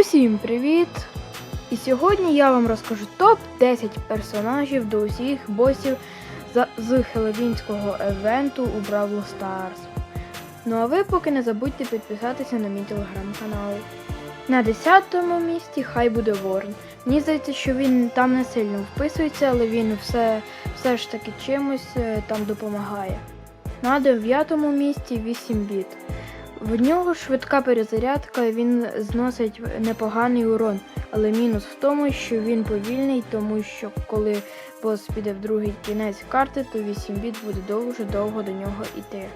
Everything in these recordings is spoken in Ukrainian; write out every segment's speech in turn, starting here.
Усім привіт! І сьогодні я вам розкажу топ-10 персонажів до усіх босів з хеловінського евенту у Бравл Старс. Ну а ви поки не забудьте підписатися на мій телеграм-канал. На 10-му місці хай буде Ворн. Мені здається, що він там не сильно вписується, але він все, все ж таки чимось е, там допомагає. На 9-му місці 8 біт. В нього швидка перезарядка, він зносить непоганий урон, але мінус в тому, що він повільний, тому що коли бос піде в другий кінець карти, то 8 біт буде дуже довго до нього йти.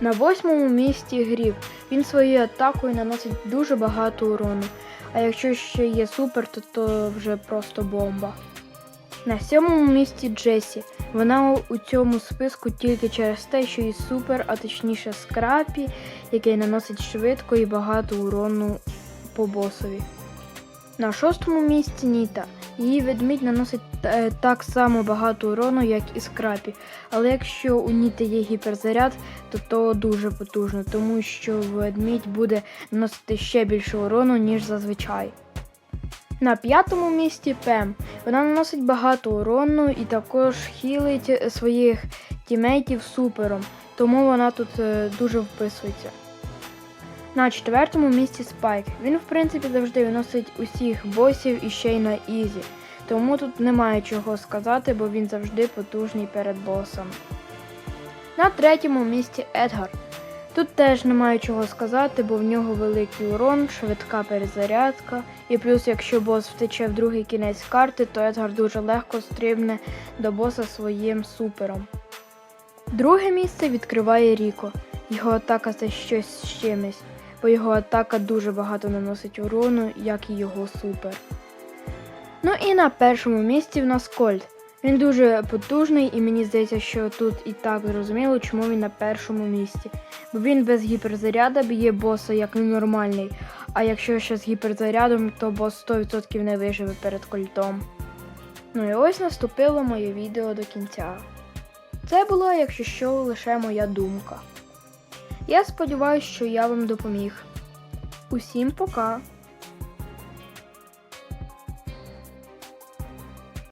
На восьмому місці грів. Він своєю атакою наносить дуже багато урону, а якщо ще є супер, то, то вже просто бомба. На сьомому місці Джесі. Вона у- цьому списку тільки через те, що її супер, а точніше скрапі, який наносить швидко і багато урону по босові. На шостому місці Ніта. Її ведмідь наносить е, так само багато урону, як і скрапі. Але якщо у Ніти є гіперзаряд, то то дуже потужно, тому що ведмідь буде наносити ще більше урону, ніж зазвичай. На п'ятому місці Пем. Вона наносить багато урону і також хілить своїх тімейтів супером, тому вона тут е, дуже вписується. На четвертому місці Спайк. Він, в принципі, завжди виносить усіх босів і ще й на ізі. Тому тут немає чого сказати, бо він завжди потужний перед босом. На третьому місці Едгар. Тут теж немає чого сказати, бо в нього великий урон, швидка перезарядка, і плюс, якщо бос втече в другий кінець карти, то Едгар дуже легко стрибне до боса своїм супером. Друге місце відкриває Ріко. Його атака це щось з чимось, бо його атака дуже багато наносить урону, як і його супер. Ну і на першому місці в нас Кольт. Він дуже потужний, і мені здається, що тут і так зрозуміло, чому він на першому місці. Бо він без гіперзаряда б'є боса як ненормальний, а якщо ще з гіперзарядом, то бос 100% не виживе перед кольтом. Ну і ось наступило моє відео до кінця. Це була, якщо що, лише моя думка. Я сподіваюся, що я вам допоміг. Усім пока!